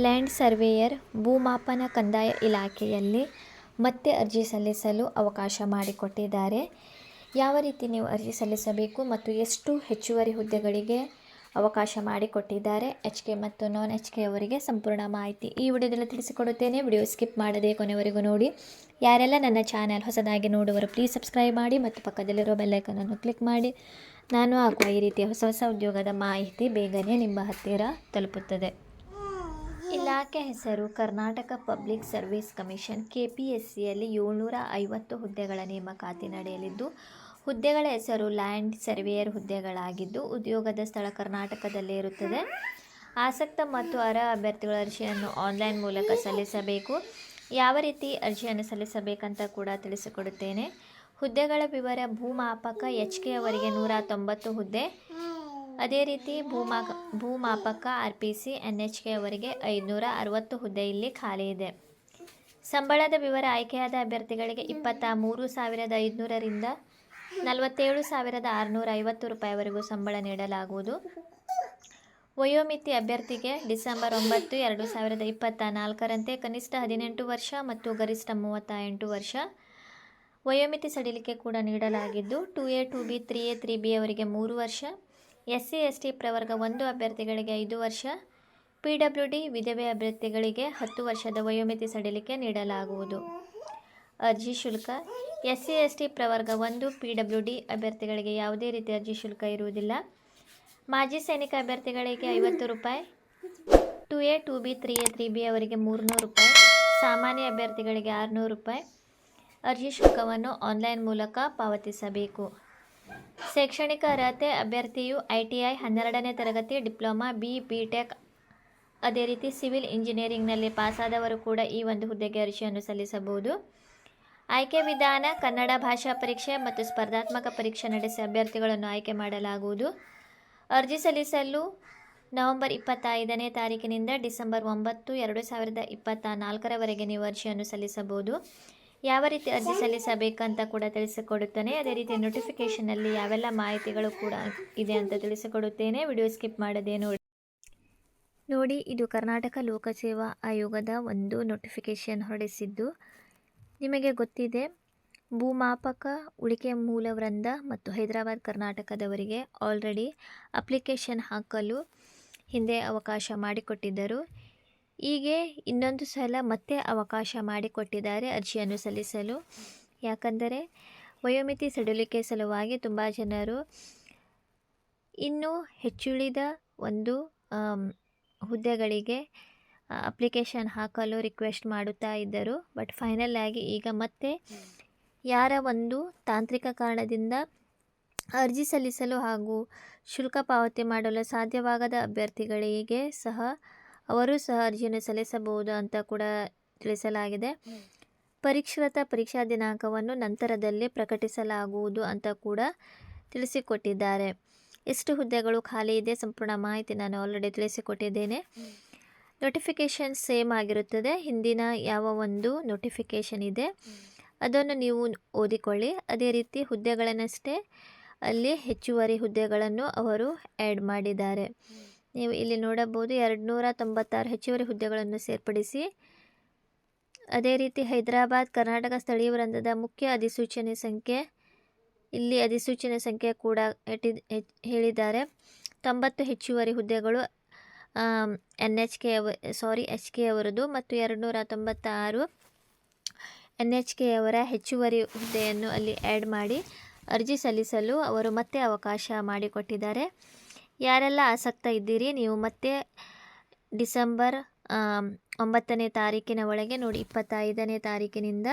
Land surveyor, ಭೂಮಾಪನ ಕಂದಾಯ ಇಲಾಖೆಯಲ್ಲಿ ಮತ್ತೆ ಅರ್ಜಿ ಸಲ್ಲಿಸಲು ಅವಕಾಶ ಮಾಡಿಕೊಟ್ಟಿದ್ದಾರೆ. ಯಾವ ರೀತಿ ನೀವು ಅರ್ಜಿ ಸಲ್ಲಿಸಬೇಕು ಮತ್ತು ಎಷ್ಟು ಹೆಚ್ಚುವರಿ ಹುದ್ದೆಗಳಿಗೆ ಅವಕಾಶ ಮಾಡಿಕೊಟ್ಟಿದ್ದಾರೆ, ಎಚ್ ಕೆ ಮತ್ತು ನಾನ್ ಎಚ್ ಕೆ ಅವರಿಗೆ ಸಂಪೂರ್ಣ ಮಾಹಿತಿ ಈ ವಿಡಿಯೋದಲ್ಲಿ ತಿಳಿಸಿಕೊಡುತ್ತೇನೆ. ವಿಡಿಯೋ ಸ್ಕಿಪ್ ಮಾಡದೆ ಕೊನೆವರೆಗೂ ನೋಡಿ. ಯಾರೆಲ್ಲ ನನ್ನ ಚಾನೆಲ್ ಹೊಸದಾಗಿ ನೋಡುವರು ಪ್ಲೀಸ್ ಸಬ್ಸ್ಕ್ರೈಬ್ ಮಾಡಿ ಮತ್ತು ಪಕ್ಕದಲ್ಲಿರೋ ಬೆಲ್ಲೈಕನನ್ನು ಕ್ಲಿಕ್ ಮಾಡಿ. ನಾನು ಹಾಕುವ ಈ ರೀತಿಯ ಹೊಸ ಹೊಸ ಉದ್ಯೋಗದ ಮಾಹಿತಿ ಬೇಗನೆ ನಿಮ್ಮ ಹತ್ತಿರ ತಲುಪುತ್ತದೆ. ಇಲಾಖೆ ಹೆಸರು Karnataka public service commission K P S ಸಿಯಲ್ಲಿ ಏಳ್ನೂರ ಐವತ್ತು ಹುದ್ದೆಗಳ ನೇಮಕಾತಿ ನಡೆಯಲಿದ್ದು, ಹುದ್ದೆಗಳ ಹೆಸರು ಲ್ಯಾಂಡ್ ಸರ್ವೇಯರ್ ಹುದ್ದೆಗಳಾಗಿದ್ದು, ಉದ್ಯೋಗದ ಸ್ಥಳ ಕರ್ನಾಟಕದಲ್ಲೇ ಇರುತ್ತದೆ. ಆಸಕ್ತ ಮತ್ತು ಅರ್ಹ ಅಭ್ಯರ್ಥಿಗಳ ಅರ್ಜಿಯನ್ನು ಆನ್ಲೈನ್ ಮೂಲಕ ಸಲ್ಲಿಸಬೇಕು. ಯಾವ ರೀತಿ ಅರ್ಜಿಯನ್ನು ಸಲ್ಲಿಸಬೇಕಂತ ಕೂಡ ತಿಳಿಸಿಕೊಡುತ್ತೇನೆ. ಹುದ್ದೆಗಳ ವಿವರ ಭೂಮಾಪಕ ಎಚ್ ಕೆ ಅವರಿಗೆ ನೂರ ತೊಂಬತ್ತು ಹುದ್ದೆ ಅದೇ ರೀತಿ ಭೂಮಾ ಭೂಮಾಪಕ R P C N H K ಅವರಿಗೆ ಐದುನೂರ ಅರವತ್ತು ಹುದ್ದೆ ಇಲ್ಲಿ ಖಾಲಿ ಇದೆ. ಸಂಬಳದ ವಿವರ ಆಯ್ಕೆಯಾದ ಅಭ್ಯರ್ಥಿಗಳಿಗೆ ಇಪ್ಪತ್ತ ಮೂರು ಸಾವಿರದ ಐದುನೂರರಿಂದ ನಲವತ್ತೇಳು ಸಾವಿರದ ಆರುನೂರ ಐವತ್ತು ರೂಪಾಯಿವರೆಗೂ ಸಂಬಳ ನೀಡಲಾಗುವುದು. ವಯೋಮಿತಿ ಅಭ್ಯರ್ಥಿಗೆ ಡಿಸೆಂಬರ್ ಒಂಬತ್ತು ಎರಡು ಸಾವಿರದ ಇಪ್ಪತ್ತ ನಾಲ್ಕರಂತೆ ಕನಿಷ್ಠ ಹದಿನೆಂಟು ವರ್ಷ ಮತ್ತು ಗರಿಷ್ಠ ಮೂವತ್ತ ಎಂಟು ವರ್ಷ ವಯೋಮಿತಿ ಸಡಿಲಿಕೆ ಕೂಡ ನೀಡಲಾಗಿದ್ದು, two A, two B, three A, three B ಅವರಿಗೆ ಮೂರು ವರ್ಷ ಎಸ್ ಸಿ ಎಸ್ ಟಿ ಪ್ರವರ್ಗ ಒಂದು ಅಭ್ಯರ್ಥಿಗಳಿಗೆ ಐದು ವರ್ಷ, ಪಿ ಡಬ್ಲ್ಯೂ ಡಿ ವಿಧವೆ ಅಭ್ಯರ್ಥಿಗಳಿಗೆ ಹತ್ತು ವರ್ಷದ ವಯೋಮಿತಿ ಸಡಿಲಿಕೆ ನೀಡಲಾಗುವುದು. ಅರ್ಜಿ ಶುಲ್ಕ ಎಸ್ ಸಿ ಎಸ್ ಟಿ ಪ್ರವರ್ಗ ಒಂದು, ಪಿ ಡಬ್ಲ್ಯೂ ಡಿ ಅಭ್ಯರ್ಥಿಗಳಿಗೆ ಯಾವುದೇ ರೀತಿಯ ಅರ್ಜಿ ಶುಲ್ಕ ಇರುವುದಿಲ್ಲ. ಮಾಜಿ ಸೈನಿಕ ಅಭ್ಯರ್ಥಿಗಳಿಗೆ ಐವತ್ತು ರೂಪಾಯಿ, two A, two B, three A, three B ಅವರಿಗೆ ಮೂರುನೂರು ರೂಪಾಯಿ, ಸಾಮಾನ್ಯ ಅಭ್ಯರ್ಥಿಗಳಿಗೆ ಆರುನೂರು ರೂಪಾಯಿ. ಅರ್ಜಿ ಶುಲ್ಕವನ್ನು ಆನ್ಲೈನ್ ಮೂಲಕ ಪಾವತಿಸಬೇಕು. ಶೈಕ್ಷಣಿಕ ಅರ್ಹತೆ ಅಭ್ಯರ್ಥಿಯು ಐ ಟಿ ಐ ಹನ್ನೆರಡನೇ ತರಗತಿ ಡಿಪ್ಲೊಮಾ, ಬಿ ಬಿ ಟೆಕ್ ಅದೇ ರೀತಿ ಸಿವಿಲ್ ಇಂಜಿನಿಯರಿಂಗ್ನಲ್ಲಿ ಪಾಸಾದವರು ಕೂಡ ಈ ಒಂದು ಹುದ್ದೆಗೆ ಅರ್ಜಿಯನ್ನು ಸಲ್ಲಿಸಬಹುದು. ಆಯ್ಕೆ ವಿಧಾನ, ಕನ್ನಡ ಭಾಷಾ ಪರೀಕ್ಷೆ ಮತ್ತು ಸ್ಪರ್ಧಾತ್ಮಕ ಪರೀಕ್ಷೆ ನಡೆಸಿ ಅಭ್ಯರ್ಥಿಗಳನ್ನು ಆಯ್ಕೆ ಮಾಡಲಾಗುವುದು. ಅರ್ಜಿ ಸಲ್ಲಿಸಲು ನವೆಂಬರ್ ಇಪ್ಪತ್ತೈದನೇ ತಾರೀಕಿನಿಂದ ಡಿಸೆಂಬರ್ ಒಂಬತ್ತು, ಎರಡು ಸಾವಿರದ ಇಪ್ಪತ್ತ ನಾಲ್ಕರವರೆಗೆ ನೀವು ಅರ್ಜಿಯನ್ನು ಸಲ್ಲಿಸಬಹುದು. ಯಾವ ರೀತಿ ಅರ್ಜಿ ಸಲ್ಲಿಸಬೇಕಂತ ಕೂಡ ತಿಳಿಸಿಕೊಡುತ್ತೇನೆ. ಅದೇ ರೀತಿ ನೋಟಿಫಿಕೇಷನಲ್ಲಿ ಯಾವೆಲ್ಲ ಮಾಹಿತಿಗಳು ಕೂಡ ಇದೆ ಅಂತ ತಿಳಿಸಿಕೊಡುತ್ತೇನೆ. ವಿಡಿಯೋ ಸ್ಕಿಪ್ ಮಾಡದೆ ನೋಡಿ. ನೋಡಿ, ಇದು ಕರ್ನಾಟಕ ಲೋಕಸೇವಾ ಆಯೋಗದ ಒಂದು ನೋಟಿಫಿಕೇಷನ್ ಹೊರಡಿಸಿದ್ದು. ನಿಮಗೆ ಗೊತ್ತಿದೆ, ಭೂಮಾಪಕ, ಉಳಿಕೆ ಮೂಲ ವೃಂದ ಮತ್ತು ಹೈದರಾಬಾದ್ ಕರ್ನಾಟಕದವರಿಗೆ ಆಲ್ರೆಡಿ ಅಪ್ಲಿಕೇಶನ್ ಹಾಕಲು ಹಿಂದೆ ಅವಕಾಶ ಮಾಡಿಕೊಟ್ಟಿದ್ದರು. ಹೀಗೆ ಇನ್ನೊಂದು ಸಲ ಮತ್ತೆ ಅವಕಾಶ ಮಾಡಿಕೊಟ್ಟಿದ್ದಾರೆ ಅರ್ಜಿಯನ್ನು ಸಲ್ಲಿಸಲು. ಯಾಕಂದರೆ ವಯೋಮಿತಿ ಸಡಿಲಿಕೆ ಸಲುವಾಗಿ ತುಂಬ ಜನರು ಇನ್ನೂ ಹೆಚ್ಚುಳಿದ ಒಂದು ಹುದ್ದೆಗಳಿಗೆ ಅಪ್ಲಿಕೇಶನ್ ಹಾಕಲು ರಿಕ್ವೆಸ್ಟ್ ಮಾಡುತ್ತಾ ಇದ್ದರು. ಬಟ್ ಫೈನಲ್ ಆಗಿ ಈಗ ಮತ್ತೆ ಯಾರ ಒಂದು ತಾಂತ್ರಿಕ ಕಾರಣದಿಂದ ಅರ್ಜಿ ಸಲ್ಲಿಸಲು ಹಾಗೂ ಶುಲ್ಕ ಪಾವತಿ ಮಾಡಲು ಸಾಧ್ಯವಾಗದ ಅಭ್ಯರ್ಥಿಗಳಿಗೆ ಸಹ ಅವರು ಸಹ ಅರ್ಜಿಯನ್ನು ಸಲ್ಲಿಸಬಹುದು ಅಂತ ಕೂಡ ತಿಳಿಸಲಾಗಿದೆ. ಪರಿಷ್ಕೃತ ಪರೀಕ್ಷಾ ದಿನಾಂಕವನ್ನು ನಂತರದಲ್ಲಿ ಪ್ರಕಟಿಸಲಾಗುವುದು ಅಂತ ಕೂಡ ತಿಳಿಸಿಕೊಟ್ಟಿದ್ದಾರೆ. ಎಷ್ಟು ಹುದ್ದೆಗಳು ಖಾಲಿ ಇದೆ. ಸಂಪೂರ್ಣ ಮಾಹಿತಿ ನಾನು ಆಲ್ರೆಡಿ ತಿಳಿಸಿಕೊಟ್ಟಿದ್ದೇನೆ. ನೋಟಿಫಿಕೇಷನ್ ಸೇಮ್ ಆಗಿರುತ್ತದೆ. ಹಿಂದಿನ ಯಾವ ಒಂದು ನೋಟಿಫಿಕೇಷನ್ ಇದೆ. ಅದನ್ನು ನೀವು ಓದಿಕೊಳ್ಳಿ. ಅದೇ ರೀತಿ ಹುದ್ದೆಗಳನ್ನಷ್ಟೇ ಅಲ್ಲಿ ಹೆಚ್ಚುವರಿ ಹುದ್ದೆಗಳನ್ನು ಅವರು ಆ್ಯಡ್ ಮಾಡಿದ್ದಾರೆ. ನೀವು ಇಲ್ಲಿ ನೋಡಬಹುದು ಎರಡು ನೂರ ತೊಂಬತ್ತಾರು ಹೆಚ್ಚುವರಿ ಹುದ್ದೆಗಳನ್ನು ಸೇರ್ಪಡಿಸಿ. ಅದೇ ರೀತಿ ಹೈದರಾಬಾದ್, ಕರ್ನಾಟಕ ಸ್ಥಳೀಯ ವೃಂದದ ಮುಖ್ಯ ಅಧಿಸೂಚನೆ ಸಂಖ್ಯೆ, ಇಲ್ಲಿ ಅಧಿಸೂಚನೆ ಸಂಖ್ಯೆ ಕೂಡ ಹೇಳಿದ್ದಾರೆ. ತೊಂಬತ್ತು ಹೆಚ್ಚುವರಿ ಹುದ್ದೆಗಳು ಎನ್ ಎಚ್ ಕೆ ಅವ, ಸಾರಿ ಎಚ್ ಕೆ ಅವರದು ಮತ್ತು ಎರಡು ನೂರ ತೊಂಬತ್ತಾರು ಎನ್ ಎಚ್ ಕೆ ಅವರ ಹೆಚ್ಚುವರಿ ಹುದ್ದೆಯನ್ನು ಅಲ್ಲಿ ಆ್ಯಡ್ ಮಾಡಿ ಅರ್ಜಿ ಸಲ್ಲಿಸಲು ಅವರು ಮತ್ತೆ ಅವಕಾಶ ಮಾಡಿಕೊಟ್ಟಿದ್ದಾರೆ. ಯಾರೆಲ್ಲ ಆಸಕ್ತ ಇದ್ದೀರಿ, ನೀವು ಮತ್ತೆ ಡಿಸೆಂಬರ್ ಒಂಬತ್ತನೇ ತಾರೀಕಿನ ಒಳಗೆ ನೋಡಿ, ಇಪ್ಪತ್ತೈದನೇ ತಾರೀಕಿನಿಂದ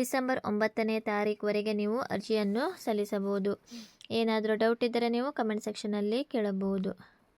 ಡಿಸೆಂಬರ್ ಒಂಬತ್ತನೇ ತಾರೀಕುವರೆಗೆ ನೀವು ಅರ್ಜಿಯನ್ನು ಸಲ್ಲಿಸಬಹುದು. ಏನಾದರೂ ಡೌಟ್ ಇದ್ದರೆ ನೀವು ಕಮೆಂಟ್ ಸೆಕ್ಷನಲ್ಲಿ ಕೇಳಬಹುದು.